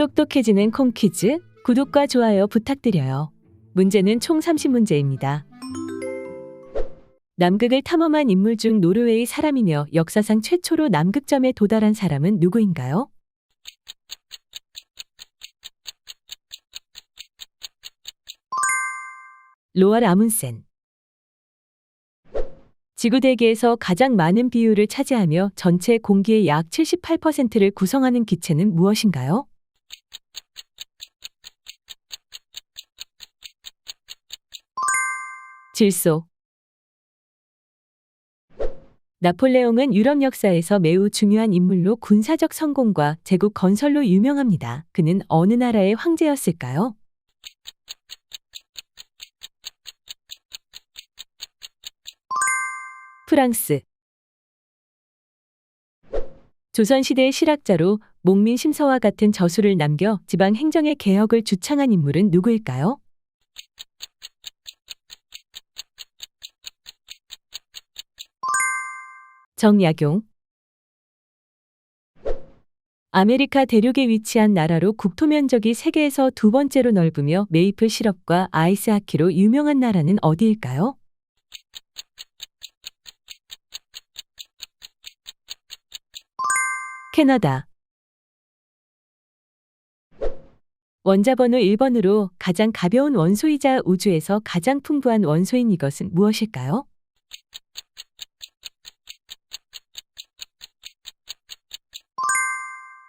똑똑해지는 콩퀴즈 구독과 좋아요 부탁드려요. 문제는 총 30문제입니다. 남극을 탐험한 인물 중 노르웨이 사람이며 역사상 최초로 남극점에 도달한 사람은 누구인가요? 로알 아문센 지구 대기에서 가장 많은 비율을 차지하며 전체 공기의 약 78%를 구성하는 기체는 무엇인가요? 질소 나폴레옹은 유럽 역사에서 매우 중요한 인물로 군사적 성공과 제국 건설로 유명합니다. 그는 어느 나라의 황제였을까요? 프랑스 조선시대의 실학자로 목민 심서와 같은 저수를 남겨 지방 행정의 개혁을 주창한 인물은 누구일까요? 정약용 아메리카 대륙에 위치한 나라로 국토 면적이 세계에서 두 번째로 넓으며 메이플 시럽과 아이스 하키로 유명한 나라는 어디일까요? 캐나다 원자번호 1번으로 가장 가벼운 원소이자 우주에서 가장 풍부한 원소인 이것은 무엇일까요?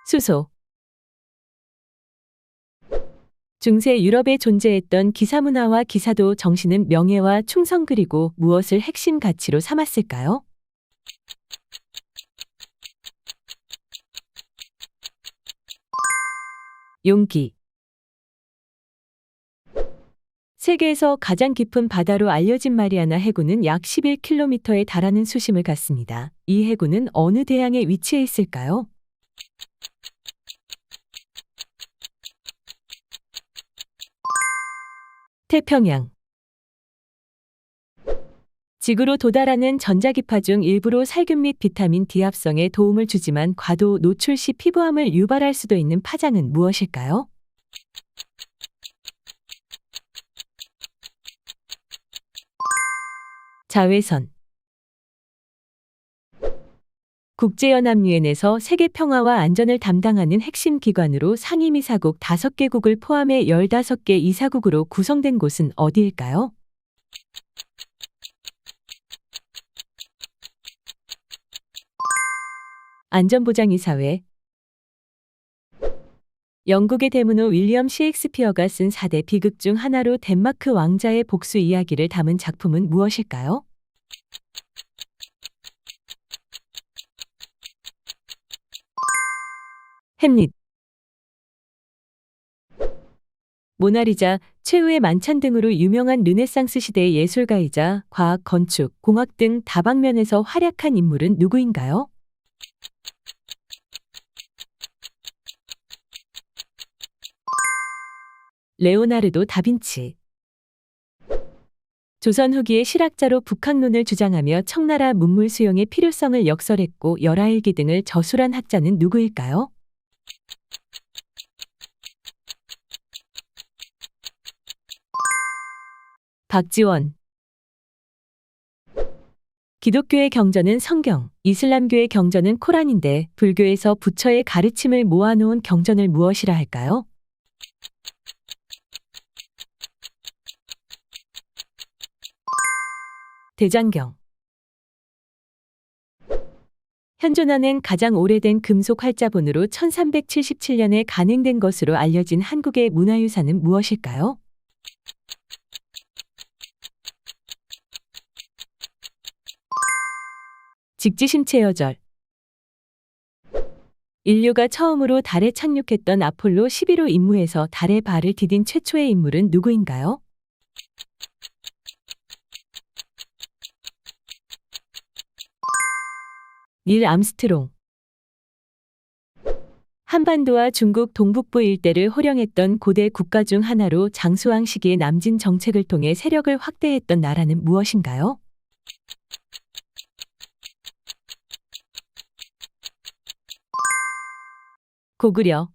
수소 중세 유럽에 존재했던 기사문화와 기사도 정신은 명예와 충성 그리고 무엇을 핵심 가치로 삼았을까요? 용기 세계에서 가장 깊은 바다로 알려진 마리아나 해구는 약 11km에 달하는 수심을 갖습니다. 이 해구는 어느 대양에 위치해 있을까요? 태평양 지구로 도달하는 전자기파 중 일부로 살균 및 비타민 D 합성에 도움을 주지만 과도 노출 시 피부암을 유발할 수도 있는 파장은 무엇일까요? 자외선 국제연합유엔에서 세계 평화와 안전을 담당하는 핵심 기관으로 상임이사국 5개국을 포함해 15개 이사국으로 구성된 곳은 어디일까요? 안전보장이사회 영국의 대문호 윌리엄 셰익스피어가 쓴 4대 비극 중 하나로 덴마크 왕자의 복수 이야기를 담은 작품은 무엇일까요? 햄릿 모나리자, 최후의 만찬 등으로 유명한 르네상스 시대의 예술가이자 과학, 건축, 공학 등 다방면에서 활약한 인물은 누구인가요? 레오나르도 다빈치 조선 후기의 실학자로 북학론을 주장하며 청나라 문물 수용의 필요성을 역설했고 열하일기 등을 저술한 학자는 누구일까요? 박지원 기독교의 경전은 성경, 이슬람교의 경전은 코란인데 불교에서 부처의 가르침을 모아놓은 경전을 무엇이라 할까요? 대장경 현존하는 가장 오래된 금속 활자본으로 1377년에 간행된 것으로 알려진 한국의 문화유산은 무엇일까요? 직지심체여절 인류가 처음으로 달에 착륙했던 아폴로 11호 임무에서 달에 발을 디딘 최초의 인물은 누구인가요? 닐 암스트롱 한반도와 중국 동북부 일대를 호령했던 고대 국가 중 하나로 장수왕 시기의 남진 정책을 통해 세력을 확대했던 나라는 무엇인가요? 고구려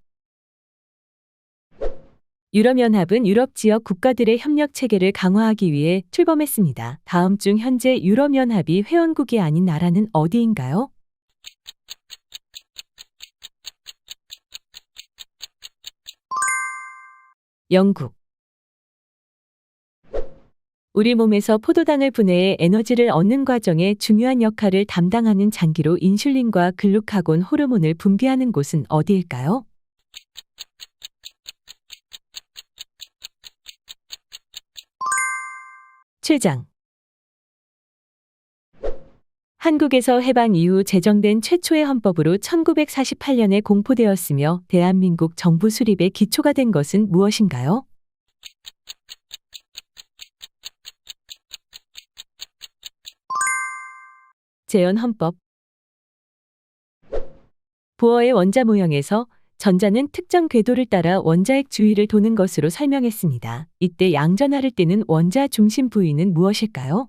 유럽연합은 유럽 지역 국가들의 협력 체계를 강화하기 위해 출범했습니다. 다음 중 현재 유럽연합이 회원국이 아닌 나라는 어디인가요? 영국 우리 몸에서 포도당을 분해해 에너지를 얻는 과정에 중요한 역할을 담당하는 장기로 인슐린과 글루카곤 호르몬을 분비하는 곳은 어디일까요? 최장 한국에서 해방 이후 제정된 최초의 헌법으로 1948년에 공포되었으며 대한민국 정부 수립의 기초가 된 것은 무엇인가요? 재헌헌법 보어의 원자 모형에서 전자는 특정 궤도를 따라 원자핵 주위를 도는 것으로 설명했습니다. 이때 양전하를 때는 원자 중심 부위는 무엇일까요?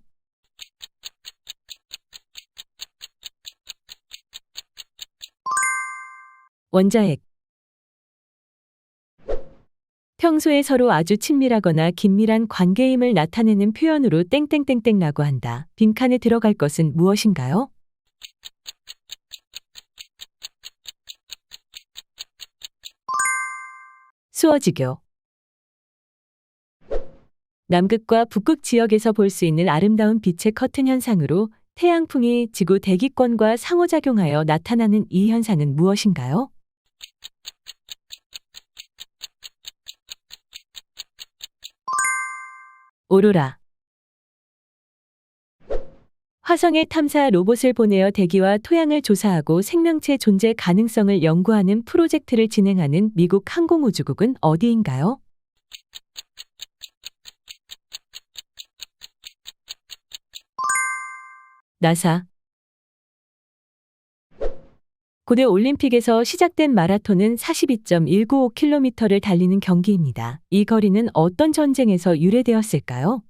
원자핵 평소에 서로 아주 친밀하거나 긴밀한 관계임을 나타내는 표현으로 땡땡땡땡라고 한다. 빈칸에 들어갈 것은 무엇인가요? 수어지교 남극과 북극 지역에서 볼 수 있는 아름다운 빛의 커튼 현상으로 태양풍이 지구 대기권과 상호작용하여 나타나는 이 현상은 무엇인가요? 오로라 화성에 탐사 로봇을 보내어 대기와 토양을 조사하고 생명체 존재 가능성을 연구하는 프로젝트를 진행하는 미국 항공우주국은 어디인가요? 나사 고대 올림픽에서 시작된 마라톤은 42.195km를 달리는 경기입니다. 이 거리는 어떤 전쟁에서 유래되었을까요?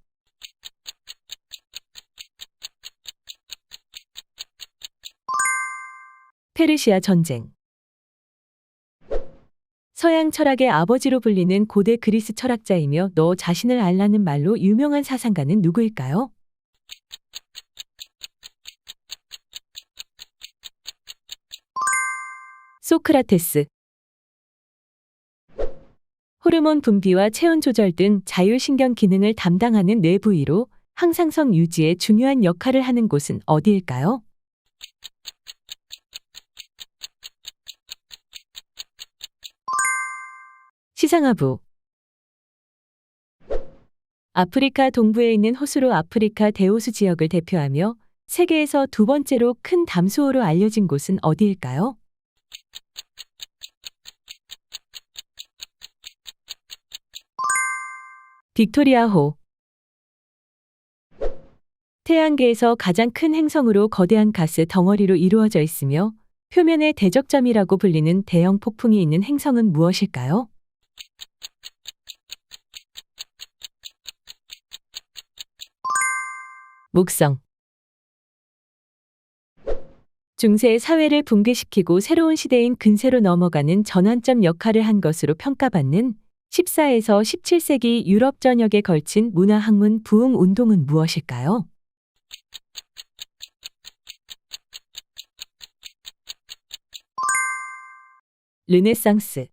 페르시아 전쟁 서양 철학의 아버지로 불리는 고대 그리스 철학자이며 너 자신을 알라는 말로 유명한 사상가는 누구일까요? 소크라테스 호르몬 분비와 체온 조절 등 자율신경 기능을 담당하는 뇌 부위로 항상성 유지에 중요한 역할을 하는 곳은 어디일까요? 시상하부 아프리카 동부에 있는 호수로 아프리카 대호수 지역을 대표하며 세계에서 두 번째로 큰 담수호로 알려진 곳은 어디일까요? 빅토리아호 태양계에서 가장 큰 행성으로 거대한 가스 덩어리로 이루어져 있으며 표면의 대적점이라고 불리는 대형 폭풍이 있는 행성은 무엇일까요? 목성 중세 사회를 붕괴시키고 새로운 시대인 근세로 넘어가는 전환점 역할을 한 것으로 평가받는 14에서 17세기 유럽 전역에 걸친 문화학문 부흥 운동은 무엇일까요? 르네상스